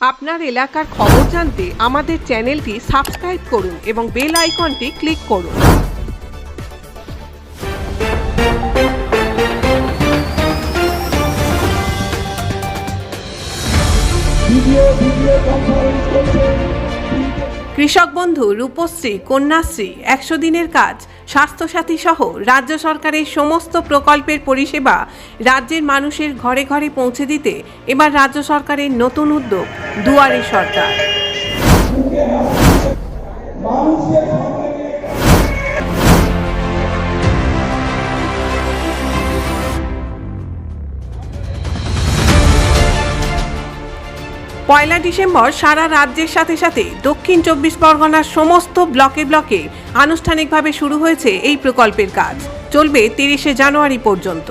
আপনার এলাকার খবর জানতে আমাদের চ্যানেলটি সাবস্ক্রাইব করুন এবং বেল আইকনটি ক্লিক করুন। কৃষক বন্ধু, রূপশ্রী, কন্যাশ্রী, একশো দিনের কাজ, স্বাস্থ্যসাথী সহ রাজ্য সরকারের সমস্ত প্রকল্পের পরিষেবা রাজ্যের মানুষের ঘরে ঘরে পৌঁছে দিতে এবার রাজ্য সরকারের নতুন উদ্যোগ দুয়ারে সরকার। পয়লা ডিসেম্বর সারা রাজ্যের সাথে সাথে দক্ষিণ চব্বিশ পরগনার সমস্ত ব্লকে ব্লকে আনুষ্ঠানিকভাবে শুরু হয়েছে এই প্রকল্পের কাজ। চলবে তিরিশে জানুয়ারি পর্যন্ত।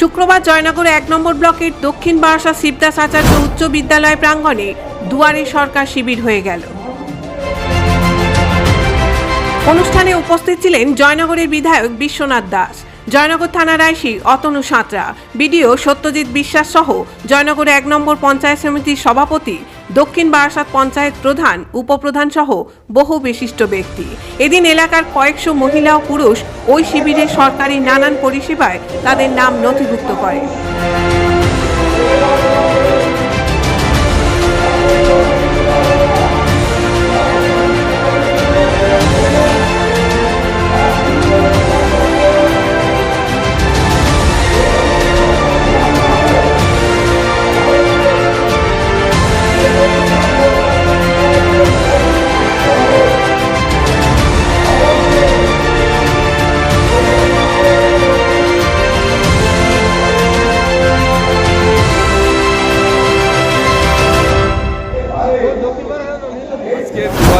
শুক্রবার জয়নগর এক নম্বর ব্লকের দক্ষিণ বারাসা শিবদাস আচার্য উচ্চ বিদ্যালয় প্রাঙ্গণে দুয়ারে সরকার শিবির হয়ে গেল। অনুষ্ঠানে উপস্থিত ছিলেন জয়নগরের বিধায়ক বিশ্বনাথ দাস। জয়নগর থানার আইসি অতনু সাঁতরা। বিডিও সত্যজিৎ বিশ্বাস সহ জয়নগর এক নম্বর পঞ্চায়েত সমিতির সভাপতি, দক্ষিণ বারাসাত পঞ্চায়েত প্রধান, উপপ্রধান সহ বহু বিশিষ্ট ব্যক্তি। এদিন এলাকার কয়েকশো মহিলা ও পুরুষ ওই শিবিরে সরকারি নানান পরিষেবায় তাদের নাম নথিভুক্ত করে।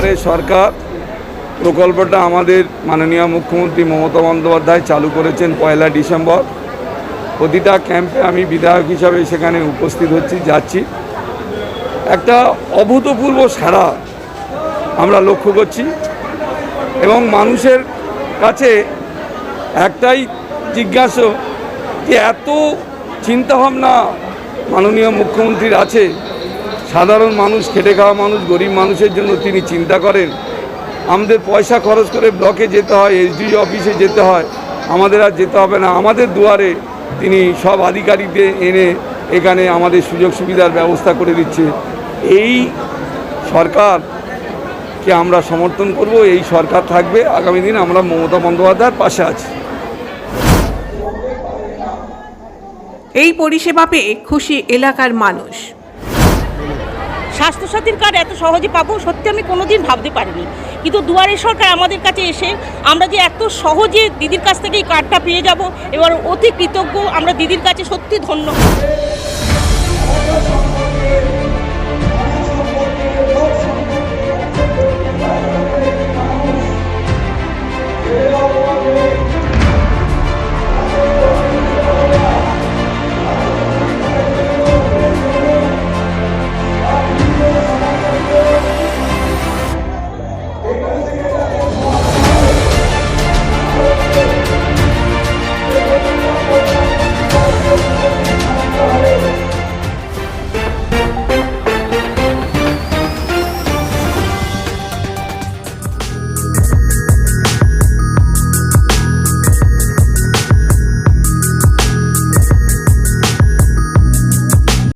আজকে সরকার প্রকল্পটা আমাদের মাননীয় মুখ্যমন্ত্রী মমতা বন্দ্যোপাধ্যায় চালু করেছেন পয়লা ডিসেম্বর। প্রতিটা ক্যাম্পে আমি বিধায়ক হিসাবে সেখানে উপস্থিত হচ্ছি, যাচ্ছি। একটা অভূতপূর্ব সাড়া আমরা লক্ষ্য করছি এবং মানুষের কাছে একটাই জিজ্ঞাসা যে এত চিন্তাভাবনা মাননীয় মুখ্যমন্ত্রীর আছে সাধারণ মানুষ, খেটে খাওয়া মানুষ, গরিব মানুষের জন্য তিনি চিন্তা করেন, আমাদের পয়সা খরচ করে ব্লকে যেতে হয় এসডি অফিসে যেতে হয়, আমাদের আর যেতে হবে না। আমাদের দুয়ারে তিনি সব আধিকারিকদের এনে এখানে আমাদের সুযোগ সুবিধার ব্যবস্থা করে দিচ্ছে। এই সরকারকে আমরা সমর্থন করব, এই সরকার থাকবে। আগামী দিন আমরা মমতা বন্দ্যোপাধ্যায়ের পাশে আছি। এই পরিষেবা পেয়ে খুশি এলাকার মানুষ। স্বাস্থ্যসাথীর কার্ড এত সহজে পাবো? সত্যি আমি কোনোদিন ভাবতে পারিনি। কিন্তু দুয়ারে সরকার আমাদের কাছে এসে আমরা যে এত সহজে দিদির কাছ থেকে এই কার্ডটা পেয়ে যাব, এবার অতি কৃতজ্ঞ আমরা দিদির কাছে সত্যি ধন্য।